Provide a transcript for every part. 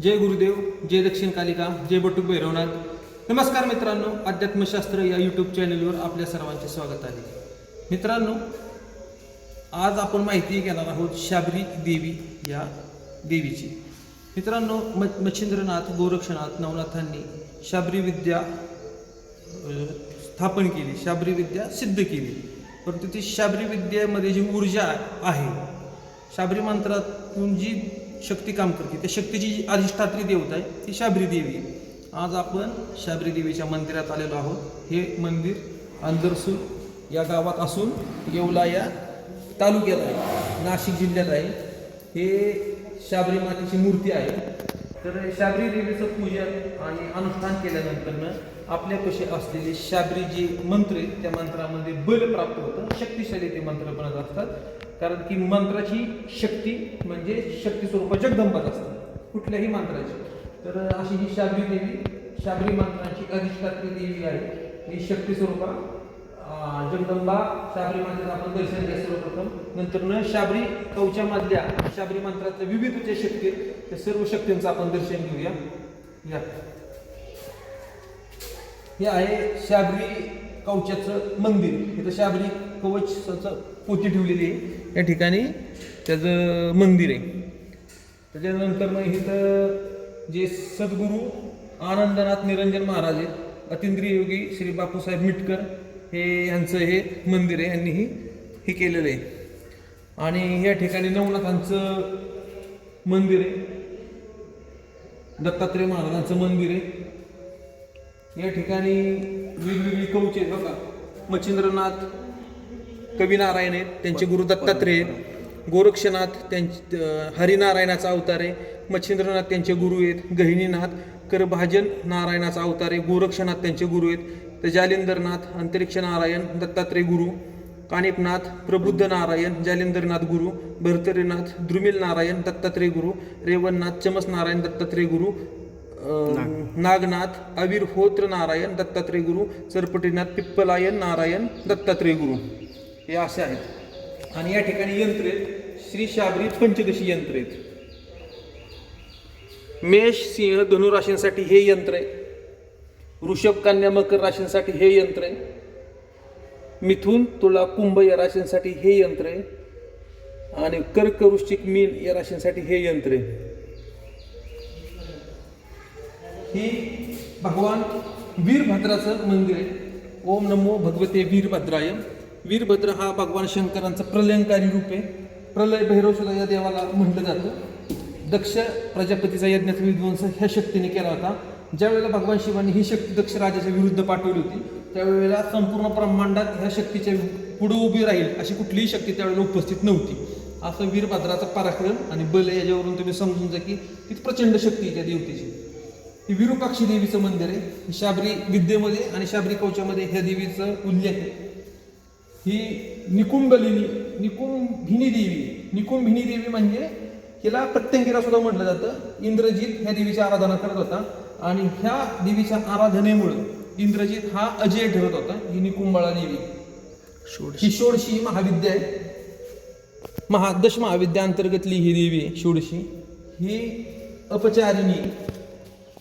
जय गुरुदेव जय दक्षिण कालिका जय बटू भैरवनाथ. नमस्कार मित्रांनो अध्यात्मशास्त्र या यूट्यूब चॅनलवर आपल्या सर्वांचे स्वागत आहे. मित्रांनो आज आपण माहिती घेणार आहोत शाबरी देवी या देवीची. मित्रांनो म मच्छिंद्रनाथ गोरक्षनाथ नवनाथांनी शाबरी विद्या स्थापन केली शाबरी विद्या सिद्ध केली. परंतु ती शाबरी विद्येमध्ये जी ऊर्जा आहे शाबरी मंत्रातून जी शक्ती काम करते. त्या शक्तीची जी अधिष्ठात्री देवता आहे ती शाबरी देवी आहे. आज आपण शाबरी देवीच्या मंदिरात आलेलो आहोत. हे मंदिर अंदरसूर या गावात असून येवला या तालुक्यात आहे. नाशिक जिल्ह्यात आहे. हे शाबरी मातेची मूर्ती आहे. तर शाबरी देवीचं पूजन आणि अनुष्ठान केल्यानंतरनं आपल्यापाशी असलेले शाबरी जे मंत्र आहेत त्या मंत्रामध्ये बल प्राप्त होतं. शक्तिशाली ते मंत्र बनत असतात. कारण की मंत्राची शक्ती म्हणजे शक्ती स्वरूप जगदंबाच असतात कुठल्याही मंत्राची. तर अशी ही शाबरी देवी शाबरी मंत्राची अधिष्ठात्री देवी आहे. ही शक्ती स्वरूपा जगदंबा शाबरी मंत्राचं आपण दर्शन घ्या सर्वप्रथम. नंतर न शाबरी कवचामधल्या शाबरी मंत्रातल्या विविध जे शक्ती आहेत. त्या सर्व शक्तींचं आपण दर्शन घेऊया. या हे आहे शाबरी कवचाचं मंदिर. इथं शाबरी कवचाचं पोती ठेवलेली आहे. या ठिकाणी त्याचं मंदिर आहे. त्याच्यानंतर मग इथं जे सद्गुरू आनंदनाथ निरंजन महाराज आहेत अतिंद्रिय योगी श्री बापूसाहेब मिटकर हे यांचं हे मंदिर आहे यांनी ही हे केलेलं आहे. आणि या ठिकाणी नवनाथांचं मंदिर आहे. दत्तात्रय महाराजांचं मंदिर आहे. या ठिकाणी वेगवेगळी कवचे बघा. मच्छिंद्रनाथ कविनारायण आहेत त्यांचे गुरु दत्तात्रेय आहेत. गोरक्षनाथ त्यांचे हरिनारायणाचा अवतार आहे मच्छिंद्रनाथ त्यांचे गुरु आहेत गहिनीनाथ करभाजन नारायणाचा अवतार आहे गोरक्षनाथ त्यांचे गुरु आहेत तर जालिंदरनाथ अंतरिक्ष नारायण दत्तात्रय गुरु कानिपनाथ प्रबुद्ध नारायण जालिंदरनाथ गुरु भरतरीनाथ द्रुमिल नारायण दत्तात्रय गुरु रेवणनाथ चमस नारायण दत्तात्रय गुरु नागनाथ अवीर होत्र नारायण दत्तात्रय गुरु सरपटीनाथ पिप्पलायन नारायण दत्तात्रय गुरु हे असे आहेत. आणि या ठिकाणी यंत्र आहेत. श्री शाबरी पंचदशी यंत्र आहेत. मेष सिंह धनुराशींसाठी हे यंत्र आहे. वृषभ कन्या मकर राशींसाठी हे यंत्र आहे. मिथुन तुला कुंभ या राशींसाठी हे यंत्र आहे. आणि कर्क वृश्चिक मीन या राशींसाठी हे यंत्र आहे. ही भगवान वीरभद्राचं मंदिर आहे. ओम नमो भगवते वीरभद्राय. वीरभद्र हा भगवान शंकरांचा प्रलयंकारी रूप आहे. प्रलय भैरव या देवाला म्हटलं जातं. दक्ष प्रजापतीचा यज्ञाचा विध्वंस ह्या शक्तीने केला होता. ज्यावेळेला भगवान शिवांनी ही शक्ती दक्ष राजाच्या विरुद्ध पाठवली होती त्यावेळेला संपूर्ण ब्रह्मांडात ह्या शक्तीच्या पुढे उभी राहील अशी कुठलीही शक्ती त्यावेळेला उपस्थित नव्हती. असं वीरभद्राचा पराक्रम आणि बल याच्यावरून तुम्ही समजून जा की ती प्रचंड शक्ती आहे त्या देवतेची. ही विरूपाक्षी देवीचं मंदिर आहे. शाबरी विद्येमध्ये आणि शाबरी कवचामध्ये ह्या देवीचं उल्लेख आहे. ही निकुंभलिनी निकुंभिनी देवी निकुंभिनी देवी म्हणजे हिला प्रत्यंगिरा सुद्धा म्हटलं जातं. इंद्रजित ह्या देवीची आराधना करत होता. आणि ह्या देवीच्या आराधनेमुळं इंद्रजित हा अजय ठरत होता ही निकुंभळा देवी. ही षोडशी महाविद्या आहे. महा दश महाविद्या अंतर्गतली ही देवी षोडशी. ही अपचारिणी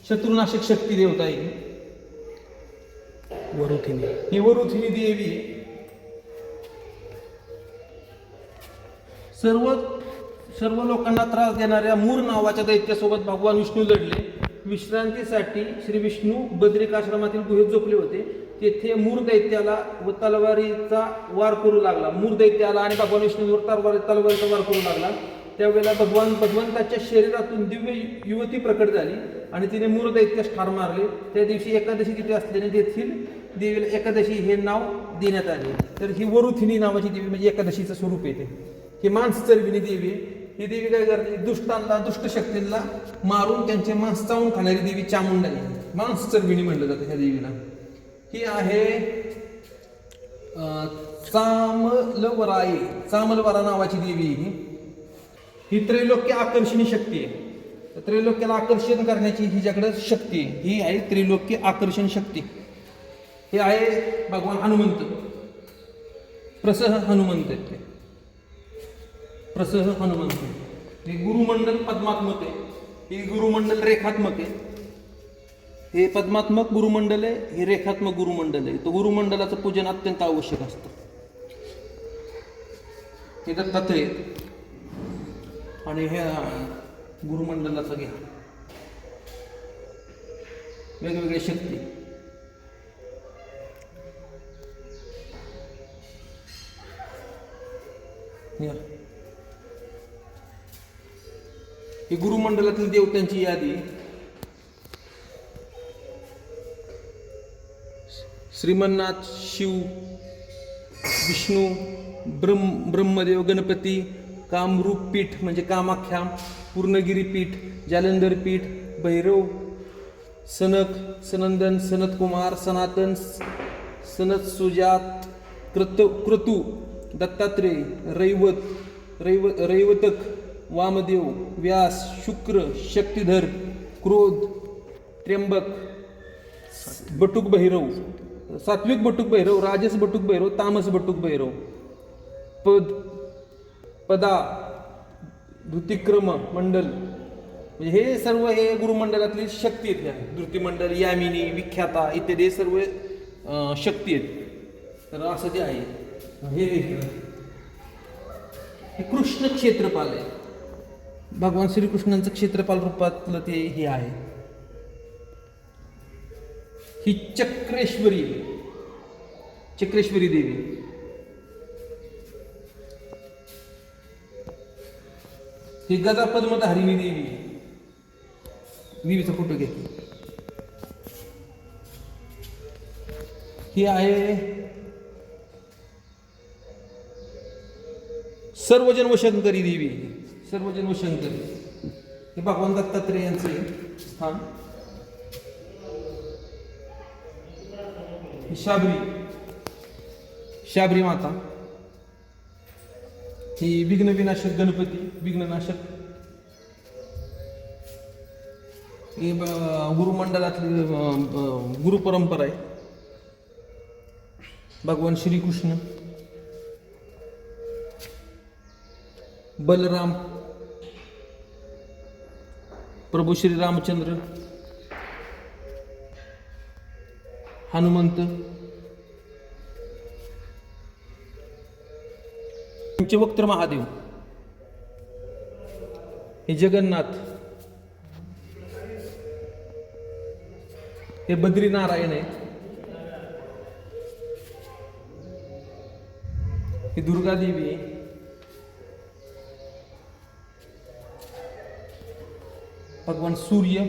शत्रुनाशक शक्ती देवता आहे. वरुथिनी. ही वरुथिनी देवी सर्व सर्व लोकांना त्रास देणाऱ्या मूर नावाच्या दैत्यासोबत भगवान विष्णू लढले. विश्रांतीसाठी श्री विष्णू बद्रिकाश्रमातील गुहेत झोपले होते. तेथे मूर दैत्याला व तलवारीचा वार करू लागला. मूर दैत्याला आणि भगवान विष्णूवर तलवारी तलवारीचा वार करू लागला. त्यावेळेला भगवान भगवंताच्या शरीरातून दिव्य युवती प्रकट झाली आणि तिने मूर दैत्यास ठार मारले. त्या दिवशी एकादशी तिथे असल्याने तेथील देवीला एकादशी हे नाव देण्यात आले. तर ही वरुथिनी नावाची देवी म्हणजे एकादशीचं स्वरूप येते. ही मांस चरविणी देवी ही देवी काय करते? दुष्टांना दुष्ट शक्तींना मारून त्यांचे मांस चावून खाणारी देवी चामुंडाई मांस चरविणी म्हटलं जातं ह्या देवीला. ही आहे चामलवराई चामलवरा नावाची देवी ही. ही त्रैलोक्य आकर्षणी शक्ती आहे. त्रैलोक्याला आकर्षण करण्याची हिच्याकडे शक्ती आहे. ही आहे त्रैलोक्य आकर्षण शक्ती. हे आहे भगवान हनुमंत. प्रसह हनुमंत. आहेत ते प्रसह हनुमंत हे गुरुमंडल पद्मात्मक आहे. ही गुरुमंडल रेखात्मक आहे. हे पद्मात्मक गुरुमंडल आहे हे रेखात्मक गुरुमंडल आहे. तो गुरुमंडलाचं पूजन अत्यंत आवश्यक असतं. हे दत्तात्रय आहेत. आणि ह्या गुरुमंडलाचा घ्या. वेगवेगळ्या शक्ती. या. ही गुरुमंडळातील देवतांची यादी. श्रीमन्नाथ शिव विष्णू ब्रह्म ब्रह्मदेव गणपती कामरूप पीठ म्हणजे कामाख्या पूर्णगिरी पीठ जालंधर पीठ भैरव सनक सनंदन सनत कुमार सनातन सनत सुजात कृत क्रतू दत्तात्रेय रैवत रैव रैवतक वामदेव व्यास शुक्र शक्तिधर क्रोध त्र्यंबक बटुक भैरव सात्विक बटुक भैरव राजस बटुक भैरव तामस बटुक भैरव पद पदा धृतिक्रम मंडल. म्हणजे हे सर्व हे गुरुमंडलातली शक्ती आहेत ह्या. धृतिमंडल यामिनी विख्याता इत्यादी हे सर्व शक्ती आहेत. तर असं जे आहे हे हे कृष्ण क्षेत्रपाल आहे. भगवान श्रीकृष्णांचं क्षेत्रपाल रूपातलं ते हे आहे. ही चक्रेश्वरी. चक्रेश्वरी देवी. ही गजा पद्मधारिणी देवी. देवीचा फोटो घेतली ही आहे सर्वजन वशंकरी देवी. सर्वजन वशंकरी हे भगवान दत्तात्रय यांचे स्थान. ही शाबरी. शाबरी माता. ही विघ्नविनाशक गणपती विघ्ननाशक. ही ब- गुरु परंपरा आहे. भगवान श्रीकृष्ण. बलराम. प्रभू श्री रामचंद्र हनुमंत पंचवक्त्र महादेव हे जगन्नाथ हे बद्रीनारायण आहेत. हे दुर्गादेवी आहे भगवान सूर्य।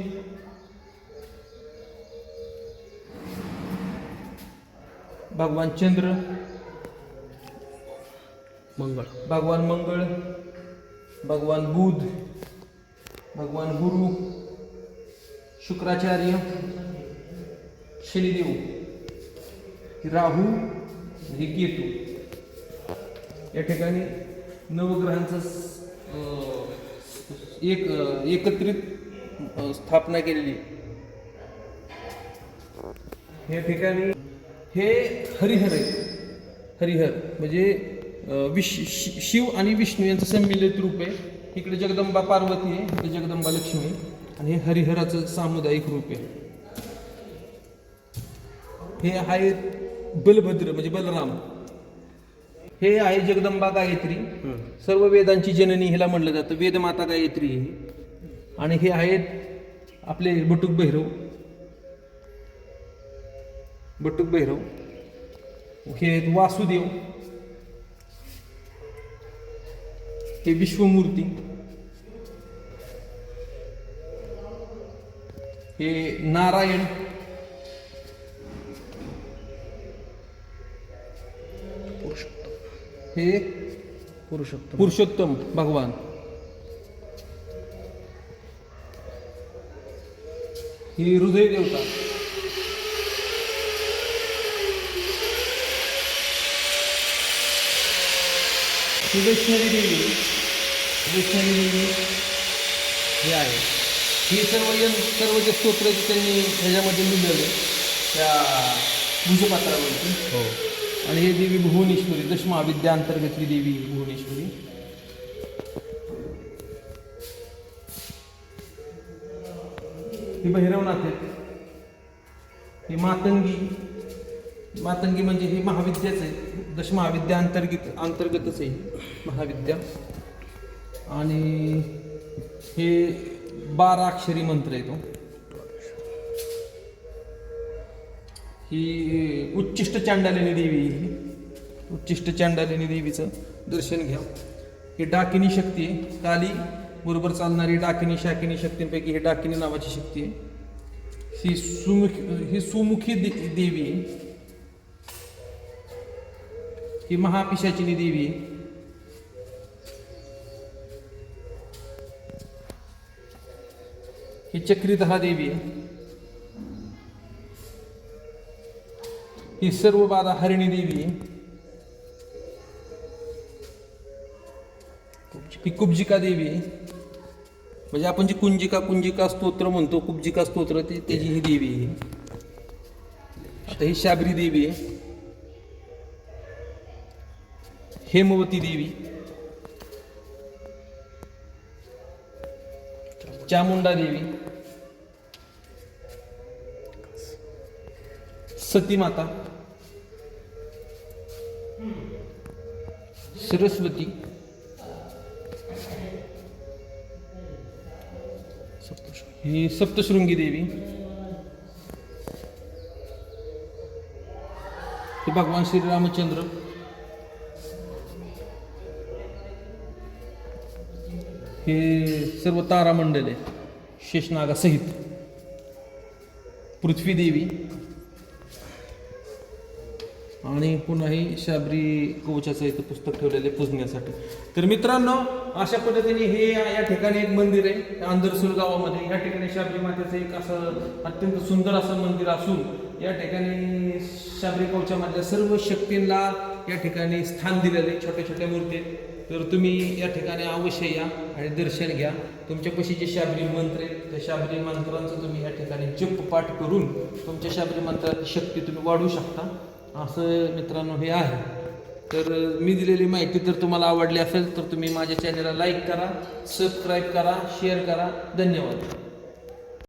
भगवान चंद्र। मंगळ। भगवान मंगळ। भगवान बुध। भगवान गुरु। शुक्राचार्य। शनिदेव। राहू ही केतू। या ठिकाणी नवग्रहांचं एक एकत्रित स्थापना केलेली. या ठिकाणी हे हरिहर आहे. हरिहर म्हणजे विश शिव आणि विष्णू यांचं संमिलित रूप आहे. इकडे जगदंबा पार्वती आहे इकडे जगदंबा लक्ष्मी. आणि हे हरिहराचं सामुदायिक रूप आहे. हे आहे बलभद्र म्हणजे बलराम. हे आहे जगदंबा गायत्री. सर्व वेदांची जननी हिला म्हणलं जातं. वेदमाता गायत्री आणि हे आहेत आपले बटुक भैरव. बटुक भैरव. हे आहेत वासुदेव. हे विश्वमूर्ती. हे नारायण. हे पुरुषोत्तम. पुरुषोत्तम भगवान. ही हृदय देवता. ही वैष्णवी देवी. वैष्णवी देवी हे आहे. ही सर्व यं सर्व जे स्तोत्र त्यांनी ह्याच्यामध्ये लिहिलेले त्या भुजपात्रावरती. हो. आणि हे देवी भुवनेश्वरी दशमहाविद्या अंतर्गतली देवी भुवनेश्वरी. ही भैरवनाथ आहेत. ही मातंगी. मातंगी म्हणजे ही महाविद्याच आहे. दश महाविद्या अंतर्गत अंतर्गतच आहे महाविद्या. आणि हे बारा अक्षरी मंत्र आहे तो हो. ही उच्चिष्ट चांडालिनी देवी ही. उच्चिष्ट चांडालिनी देवीचं दर्शन घ्या. ही डाकिनी शक्ती आहे. काली बरोबर चालणारी डाकिनी शाकिनी शक्तींपैकी ही डाकिनी नावाची शक्ती आहे. ही सुमुखी ही सुमुखी दे देवी आहे. ही महापिशाचिनी देवी आहे. ही चक्रीधरा देवी आहे. ही सर्व बाधा हरिणी देवी आहे. ही कुब्जिका देवी आहे. म्हणजे आपण जी कुंजिका कुंजिका स्तोत्र म्हणतो कुब्जिका स्तोत्र ते त्याची ही देवी आहे. आता ही शाबरी देवी आहे. हेमवती देवी. चामुंडा देवी. सती माता सरस्वती. ही सप्तशृंगी देवी. हे भगवान श्री रामचंद्र हे सर्व तारामंडल आहे शेषनागासहित पृथ्वी देवी. आणि पुन्हाही शाबरी कवचाचं इथं पुस्तक ठेवलेलं आहे पुजण्यासाठी. तर मित्रांनो अशा पद्धतीने हे या ठिकाणी एक मंदिर आहे. अंधरसूर गावामध्ये. या ठिकाणी शाबरी मातेचं एक असं अत्यंत सुंदर असं मंदिर असून या ठिकाणी शाबरी कवचामधल्या सर्व शक्तींना या ठिकाणी स्थान दिलेलं आहे. छोट्या छोट्या मूर्ती तर तुम्ही या ठिकाणी अवश्य या आणि दर्शन घ्या. तुमच्यापाशी जे शाबरी मंत्र आहेत त्या शाबरी मंत्रांचं तुम्ही या ठिकाणी जप पाठ करून तुमच्या शाबरी मंत्राची शक्ती तुम्ही वाढवू शकता. असं मित्रांनो हे आहे. तर मी दिलेली माहिती जर तुम्हाला आवडली असेल तर तुम्ही माझ्या चॅनलला लाईक करा सबस्क्राईब करा शेअर करा. धन्यवाद.